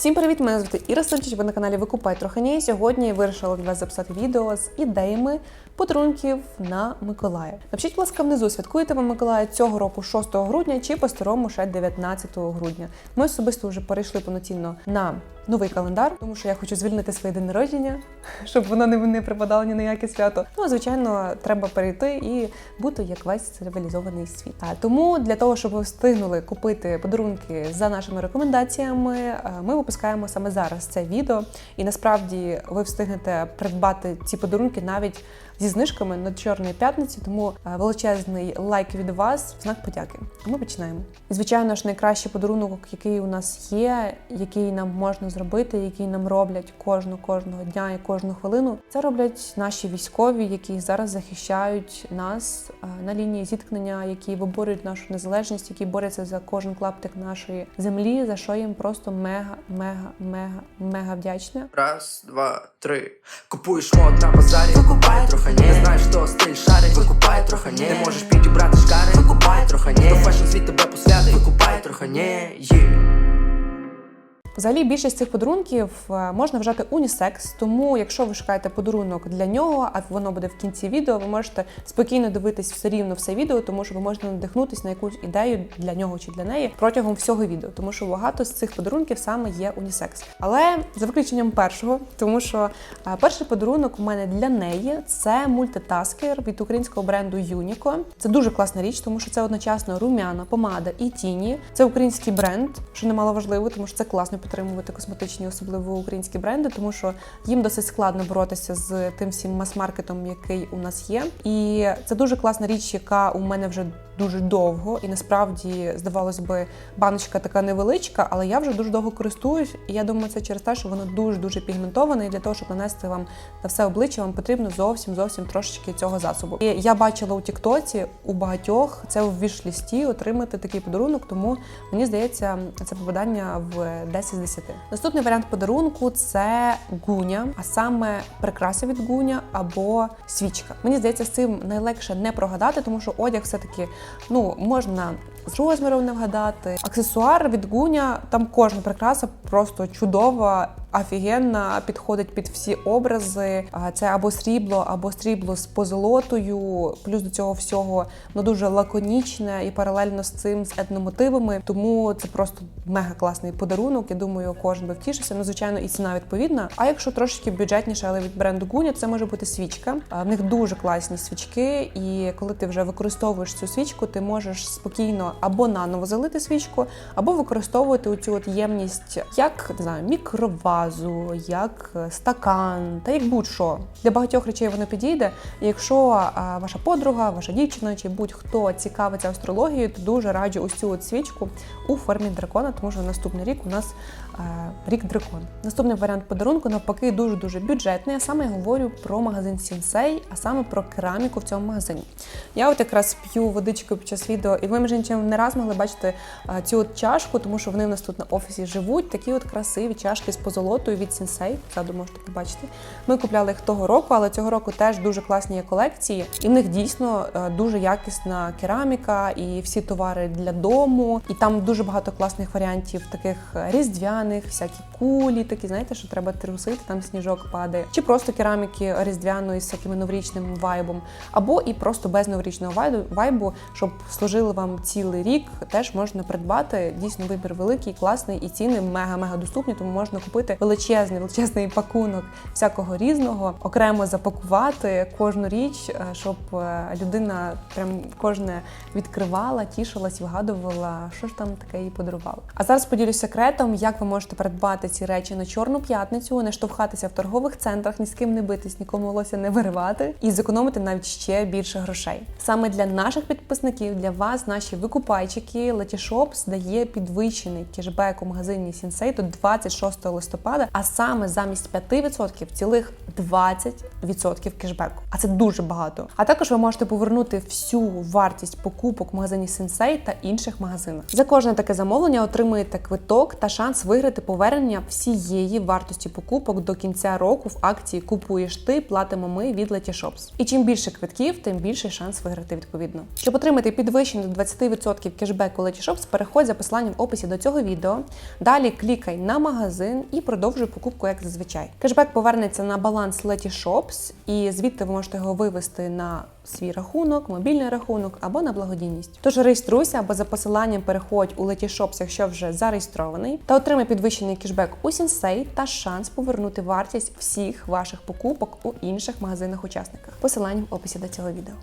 Всім привіт! Мене звати Іра Сенчич, ви на каналі Викупай Трохані. Сьогодні я вирішила для вас записати відео з ідеями подарунків на Миколая. Напишіть, будь ласка, внизу святкуєте ви Миколая цього року 6 грудня чи по-старому ще 19 грудня. Ми особисто вже перейшли повноцінно на новий календар, тому що я хочу звільнити своє день народження, щоб воно не, не припадало ні на яке свято. Ну, звичайно, треба перейти і бути як весь цивілізований світ. А тому для того, щоб ви встигнули купити подарунки за нашими рекомендаціями, е, ми випускаємо саме зараз це відео. І насправді ви встигнете придбати ці подарунки навіть зі знижками на Чорної п'ятниці. Тому е, величезний лайк від вас в знак подяки. А ми починаємо. І звичайно ж, найкращий подарунок, який у нас є, який нам можна зробити, який нам роблять кожну кожного дня і кожну хвилину. Це роблять наші військові, які зараз захищають нас е, на лінії зіткнення, які виборюють нашу незалежність, які борються за кожен клаптик нашої землі, за що їм просто мега, мега, мега, мега вдячна. Раз, два, три. Купуєш мод на базарі, викупай трохи ні. Не знаєш, хто стиль шарить, викупай трохані. Не можеш підібрати шкари, викупай трохані. Хто фешн світ тебе посвятить, викупай трохи ні. Взагалі, більшість цих подарунків е, можна вважати унісекс, тому якщо ви шукаєте подарунок для нього, а воно буде в кінці відео, ви можете спокійно дивитись все рівно все відео, тому що ви можете надихнутися на якусь ідею для нього чи для неї протягом всього відео, тому що багато з цих подарунків саме є унісекс. Але за виключенням першого, тому що е, перший подарунок у мене для неї це мультитаскер від українського бренду Unico. Це дуже класна річ, тому що це одночасно румяна, помада і тіні. Це український бренд, що немало важливо, тому що це класно підтримувати косметичні, особливо українські бренди, тому що їм досить складно боротися з тим всім мас-маркетом, який у нас є. І це дуже класна річ, яка у мене вже дуже довго, і насправді здавалось би, баночка така невеличка, але я вже дуже довго користуюсь. І я думаю, це через те, що воно дуже дуже пігментоване. І для того, щоб нанести вам на все обличчя, вам потрібно зовсім зовсім трошечки цього засобу. І я бачила у Тіктоці у багатьох це в віш-лісті отримати такий подарунок, тому мені здається, це попадання в 10 з 10. Наступний варіант подарунку це гуня, а саме прикраса від гуня або свічка. Мені здається, з цим найлегше не прогадати, тому що одяг все-таки ну можна. З розміром не вгадати. Аксесуар від гуня, там кожна прикраса просто чудова, офігенна, підходить під всі образи. Це або срібло, або срібло з позолотою. Плюс до цього всього ну дуже лаконічне і паралельно з цим з етномотивами. Тому це просто мега класний подарунок. Я думаю, кожен би втішився. Ну, звичайно, і ціна відповідна. А якщо трошки бюджетніше, але від бренду Гуня, це може бути свічка. В них дуже класні свічки, і коли ти вже використовуєш цю свічку, ти можеш спокійно або наново залити свічку, або використовувати цю от ємність як не знаю, мікровазу, як е, стакан, та як будь-що. Для багатьох речей воно підійде. І якщо ваша подруга, ваша дівчина чи будь-хто цікавиться астрологією, то дуже раджу ось цю от свічку у формі дракона, тому що наступний рік у нас е, рік дракон. Наступний варіант подарунку навпаки дуже дуже бюджетний. А саме я говорю про магазин Сінсей, а саме про кераміку в цьому магазині. Я от якраз п'ю водичку під час відео, і ви між іншим не раз могли бачити е, цю от чашку, тому що вони в нас тут на офісі живуть. Такі от красиві чашки з позолотою від Сінсей. Ззаду можете побачити. Ми купляли їх того року, але цього року теж дуже класні є колекції, і в них дійсно е, дуже якісна кераміка і всі товари для дому. І там дуже багато класних варіантів, таких різдвяних, всякі кулі, такі, знаєте, що треба трусити, там сніжок падає, чи просто кераміки різдвяної з всяким новорічним вайбом, або і просто без новорічного вайбу, щоб служили вам цілий рік, теж можна придбати. Дійсно, вибір великий, класний і ціни мега-мега доступні, тому можна купити величезний, величезний пакунок всякого різного, окремо запакувати кожну річ, е, щоб е, людина прям кожне відкривала, тішилась, вигадувала, що ж там таке їй подарували. А зараз поділюсь секретом, як ви можете придбати ці речі на чорну п'ятницю, не штовхатися в торгових центрах, ні з ким не битись, нікому волосся не виривати і зекономити навіть ще більше грошей. Саме для наших підписників, для вас, наші викупайчики, Letyshops дає підвищений кешбек у магазині Сінсей до 26 листопада, а саме замість 5% цілих 20% кешбеку. А це дуже багато. А також ви можете повернути всю вартість покупок в магазині Сенсей та інших магазинах. За кожне таке замовлення отримуєте квиток та шанс виграти повернення всієї вартості покупок до кінця року в акції Купуєш ти, платимо ми від Letyshops. І чим більше квитків, тим більший шанс виграти відповідно. Щоб отримати підвищення до 20% кешбеку Letyshops, переходь за посиланням в описі до цього відео. Далі клікай на магазин і продовжуй покупку як зазвичай. Кешбек повернеться на баланс Letyshops, і звідти ви можете його вивести на свій рахунок, мобільний рахунок або на благодійність. Тож реєструйся або за посиланням переходь у Letyshops, якщо вже зареєстрований, та отримай підвищений кешбек у Сінсей та шанс повернути вартість всіх ваших покупок у інших магазинах-учасниках. Посилання в описі до цього відео.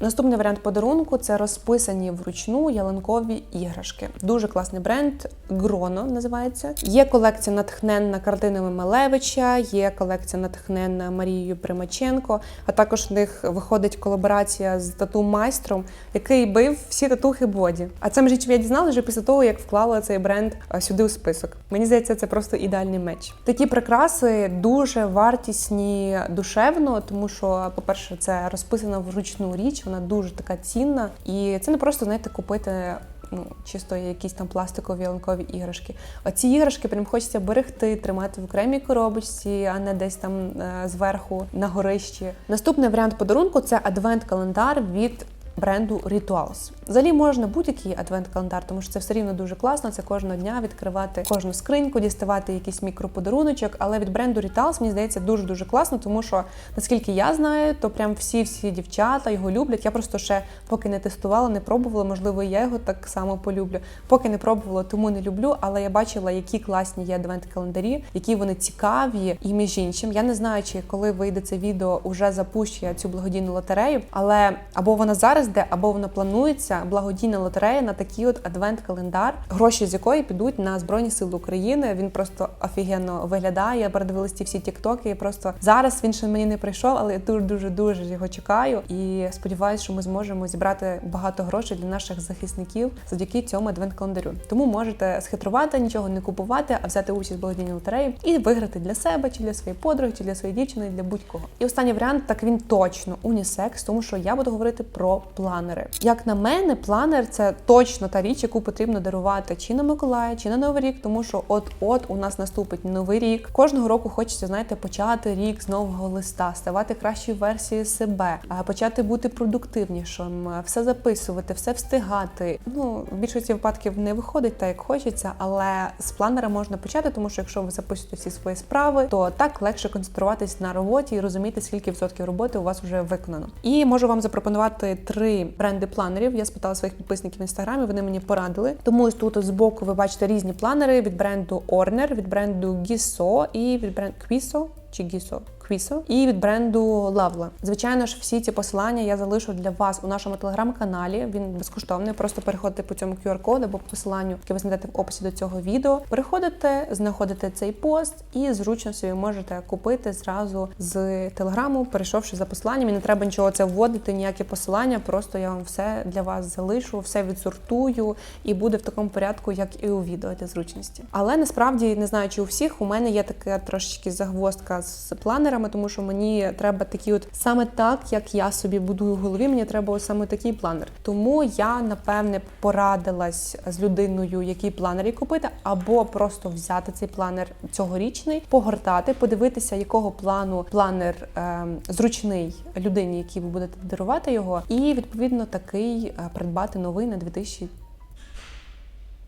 Наступний варіант подарунку це розписані вручну ялинкові іграшки. Дуже класний бренд Гроно називається. Є колекція натхненна картинами Малевича, є колекція натхненна Марією Примаченко. А також в них виходить колаборація з тату майстром, який бив всі татухи боді. А це між я дізналася вже після того, як вклала цей бренд сюди у список. Мені здається, це просто ідеальний меч. Такі прикраси дуже вартісні душевно, тому що, по-перше, це розписана вручну річ, вона дуже така цінна, і це не просто знаєте купити. Ну, чисто якісь там пластикові ялинкові іграшки. Оці іграшки прям хочеться берегти, тримати в окремій коробочці, а не десь там е, зверху на горищі. Наступний варіант подарунку це адвент-календар від бренду Rituals. Взагалі можна будь-який адвент-календар, тому що це все рівно дуже класно. Це кожного дня відкривати кожну скриньку, діставати якийсь мікроподаруночок. Але від бренду Rituals, мені здається дуже дуже класно, тому що наскільки я знаю, то прям всі всі дівчата його люблять. Я просто ще поки не тестувала, не пробувала. Можливо, я його так само полюблю. Поки не пробувала, тому не люблю. Але я бачила, які класні є адвент-календарі, які вони цікаві. І між іншим, я не знаю, чи коли вийде це відео, уже запущу я цю благодійну лотерею, але або вона зараз де, або вона планується благодійна лотерея на такий от адвент-календар, гроші з якої підуть на Збройні Сили України. Він просто офігенно виглядає. Я передивилась ті всі тіктоки. Просто зараз він ще мені не прийшов, але я дуже дуже дуже його чекаю. І сподіваюся, що ми зможемо зібрати багато грошей для наших захисників завдяки цьому адвент-календарю. Тому можете схитрувати, нічого не купувати, а взяти участь в благодійній лотереї і виграти для себе, чи для своєї подруги, чи для своєї дівчини, для будь-кого. І останній варіант так він точно унісекс, тому що я буду говорити про планери. Як на мене, планер це точно та річ, яку потрібно дарувати чи на Миколая, чи на Новий рік, тому що от-от у нас наступить новий рік. Кожного року хочеться, знаєте, почати рік з нового листа, ставати кращою версією себе, почати бути продуктивнішим, все записувати, все встигати. Ну, в більшості випадків не виходить так, як хочеться, але з планера можна почати, тому що якщо ви записуєте всі свої справи, то так легше концентруватись на роботі і розуміти, скільки відсотків роботи у вас вже виконано. І можу вам запропонувати три бренди планерів. Я спитала своїх підписників в інстаграмі, вони мені порадили. Тому ось тут боку ви бачите різні планери від бренду Orner, від бренду Giso і від бренду Quiso чи Giso. Квісо і від бренду Лавла. Звичайно ж, всі ці посилання я залишу для вас у нашому телеграм-каналі. Він безкоштовний. Просто переходите по цьому QR-коду або по посиланню, яке ви знайдете в описі до цього відео. Переходите, знаходите цей пост і зручно собі можете купити зразу з телеграму, перейшовши за посиланням. І не треба нічого це вводити, ніякі посилання. Просто я вам все для вас залишу, все відсортую і буде в такому порядку, як і у відео для зручності. Але насправді не знаю, чи у всіх у мене є така трошечки загвоздка з планерами тому що мені треба такі, от саме так, як я собі будую в голові, мені треба саме такий планер. Тому я напевне порадилась з людиною, який планер їй купити, або просто взяти цей планер цьогорічний, погортати, подивитися, якого плану планер е, зручний людині, якій ви будете дарувати його, і відповідно такий е, придбати новий на 2000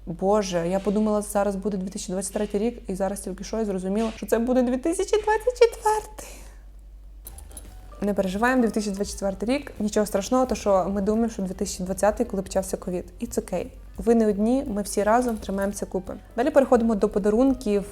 Боже, я подумала, зараз буде 2023 рік, і зараз тільки що я зрозуміла, що це буде 2024. Не переживаємо 2024 рік, нічого страшного, то що ми думаємо, що 2020, коли почався ковід. І це окей. Ви не одні, ми всі разом тримаємося купи. Далі переходимо до подарунків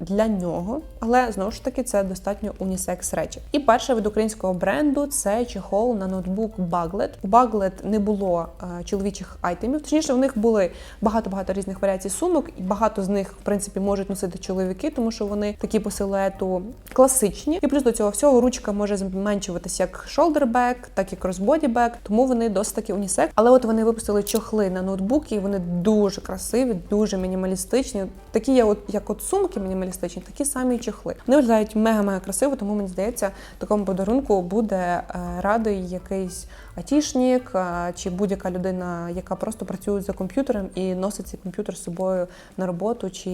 для нього, але знову ж таки це достатньо унісекс речі. І перше від українського бренду це чехол на ноутбук Baglet. У Baglet не було е, чоловічих айтемів. Точніше, в них були багато-багато різних варіацій сумок, і багато з них, в принципі, можуть носити чоловіки, тому що вони такі по силуету класичні. І плюс до цього всього ручка може зменшуватися як shoulder bag, так і bag, тому вони досить таки унісекс. Але от вони випустили чохли на ноутбуки, і вони дуже красиві, дуже мінімалістичні. Такі є, от як от сумки мінімалістичні, такі самі чехли. Вони виглядають мега-мега красиво, тому мені здається, такому подарунку буде е, радий якийсь атішнік чи будь-яка людина, яка просто працює за комп'ютером і носить цей комп'ютер з собою на роботу чи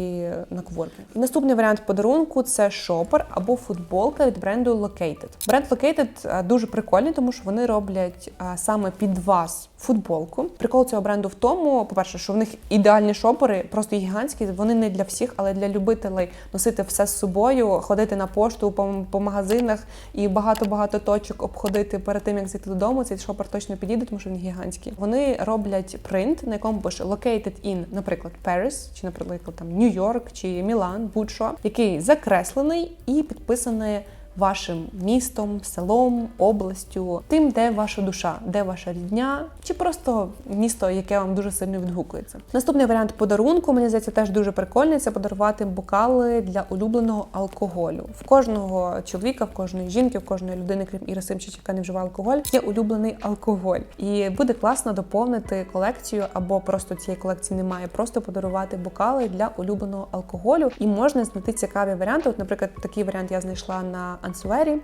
на коворкінг. Наступний варіант подарунку це шопер або футболка від бренду Located. Бренд Located дуже прикольний, тому що вони роблять саме під вас футболку. Прикол цього бренду в тому, по-перше, що в них ідеальні шопери, просто гігантські. Вони не для всіх, але для любителей носити все з собою, ходити на пошту по, магазинах і багато-багато точок обходити перед тим, як зайти додому. Цей шопер точно підійде, тому що він гігантський. Вони роблять принт, на якому пише located in, наприклад, Paris, чи, наприклад, там Нью-Йорк чи Мілан, будь-що, який закреслений і підписаний вашим містом, селом, областю, тим, де ваша душа, де ваша рідня, чи просто місто, яке вам дуже сильно відгукується. Наступний варіант подарунку, мені здається, теж дуже прикольний. Це подарувати бокали для улюбленого алкоголю. В кожного чоловіка, в кожної жінки, в кожної людини, крім Іри Симчич, яка не вживає алкоголь, є улюблений алкоголь. І буде класно доповнити колекцію, або просто цієї колекції немає, просто подарувати бокали для улюбленого алкоголю. І можна знайти цікаві варіанти. От, наприклад, такий варіант я знайшла на Ансуері,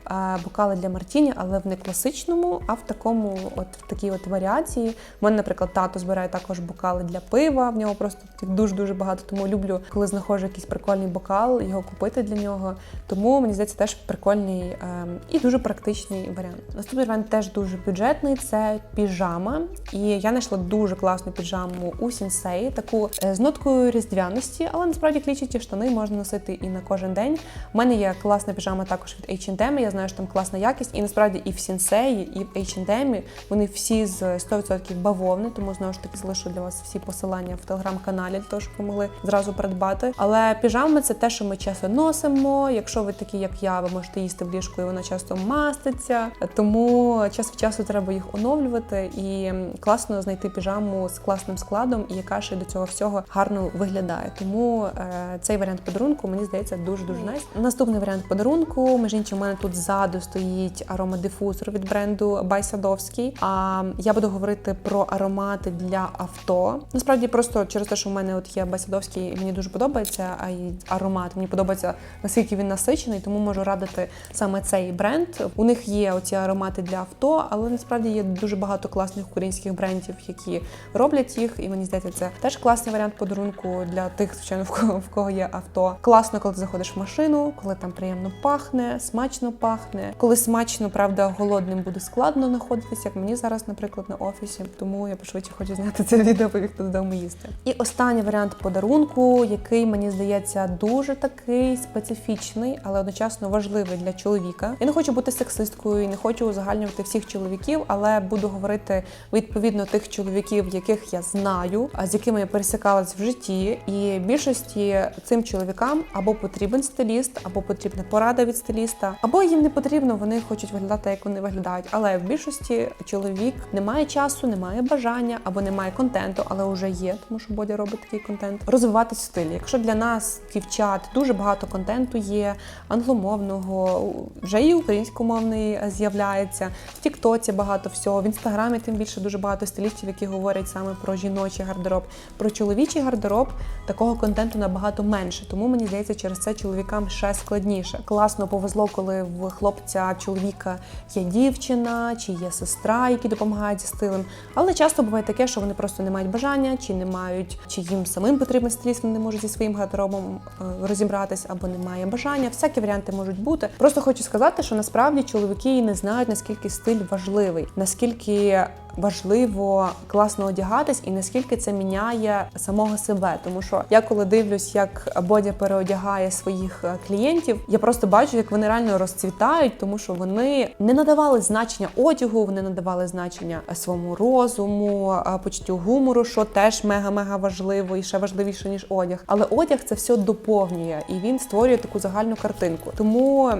бокали для Мартіні, але в не класичному, а в такому, от в такій от варіації. У мене, наприклад, тато збирає також бокали для пива. В нього просто дуже дуже багато. Тому люблю, коли знаходжу якийсь прикольний бокал, його купити для нього. Тому мені здається, теж прикольний ем, і дуже практичний варіант. Наступний варіант теж дуже бюджетний. Це піжама. І я знайшла дуже класну піжаму у Сінсей, таку е, з ноткою різдвяності, але насправді клічаті штани можна носити і на кожен день. У мене є класна піжама також від H&M, Я знаю, що там класна якість, і насправді і в Сінсеї, і в H&M вони всі з 100% бавовни, тому знову ж таки залишу для вас всі посилання в телеграм-каналі, для того, щоб ви могли зразу придбати. Але піжами це те, що ми часто носимо. Якщо ви такі, як я, ви можете їсти в ліжку, і воно часто маститься. Тому час від часу треба їх оновлювати. І класно знайти піжаму з класним складом, і яка ще до цього всього гарно виглядає. Тому е, цей варіант подарунку мені здається дуже дуже найс. Наступний варіант подарунку. Між іншим, у мене тут ззаду стоїть аромадифузор від бренду Байсадовський. А я буду говорити про аромати для авто. Насправді, просто через те, що в мене от є Байсадовський, мені дуже подобається. А й аромат мені подобається наскільки він насичений, тому можу радити саме цей бренд. У них є оці аромати для авто, але насправді є дуже багато класних українських брендів, які роблять їх. І мені здається, це теж класний варіант подарунку для тих, звичайно, в кого є авто. Класно, коли ти заходиш в машину, коли там приємно пахне, смачно пахне. Коли смачно, правда, голодним буде складно знаходитися, як мені зараз, наприклад, на офісі. Тому я пошвидше хочу зняти це відео, побігти додому їсти. І останній варіант подарунку, який мені здається дуже такий специфічний, але одночасно важливий для чоловіка. Я не хочу бути сексисткою і не хочу узагальнювати всіх чоловіків, але буду говорити відповідно тих чоловіків, яких я знаю, а з якими я пересікалась в житті. І більшості цим чоловікам або потрібен стиліст, або потрібна порада від стиліста, або їм не потрібно, вони хочуть виглядати, як вони виглядають. Але в більшості чоловік не має часу, не має бажання або не має контенту, але вже є, тому що Бодя робить такий контент. Розвиватись в стилі. Якщо для нас, дівчат, дуже багато контенту є англомовного, вже і українськомовний з'являється. В Тіктоці багато всього, в інстаграмі тим більше дуже багато стилістів, які говорять саме про жіночий гардероб. Про чоловічий гардероб такого контенту набагато менше. Тому мені здається, через це чоловікам ще складніше. Класно повезло, коли в хлопця чоловіка є дівчина чи є сестра, які допомагають зі стилем. Але часто буває таке, що вони просто не мають бажання, чи не мають, чи їм самим потрібен стиліст, вони не можуть зі своїм гардеробом е, розібратись або немає бажання. Всякі варіанти можуть бути. Просто хочу сказати, що насправді чоловіки не знають наскільки стиль важливий, наскільки важливо класно одягатись і наскільки це міняє самого себе. Тому що я коли дивлюсь, як Бодя переодягає своїх е, клієнтів, я просто бачу, як вони реально розцвітають, тому що вони не надавали значення одягу, вони надавали значення своєму розуму, е, почуттю гумору, що теж мега-мега важливо і ще важливіше ніж одяг. Але одяг це все доповнює і він створює таку загальну картинку. Тому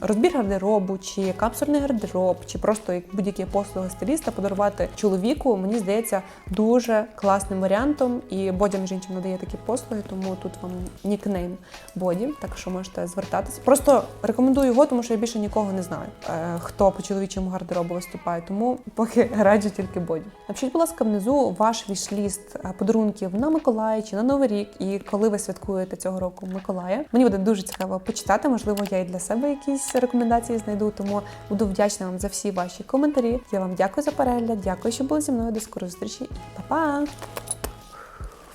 розбір гардеробу, чи капсульний гардероб, чи просто як будь-які послуги стиліста подарувати подарувати чоловіку, мені здається, дуже класним варіантом. І Боді, між надає такі послуги, тому тут вам нікнейм Боді, так що можете звертатися. Просто рекомендую його, тому що я більше нікого не знаю, е, хто по чоловічому гардеробу виступає. Тому поки раджу тільки Боді. Напишіть, будь ласка, внизу ваш вішліст е, подарунків на Миколая чи на Новий рік, і коли ви святкуєте цього року Миколая. Мені буде дуже цікаво почитати. Можливо, я і для себе якісь рекомендації знайду. Тому буду вдячна вам за всі ваші коментарі. Я вам дякую за перегляд. Дякую, що були зі мною. До скорої зустрічі па-па!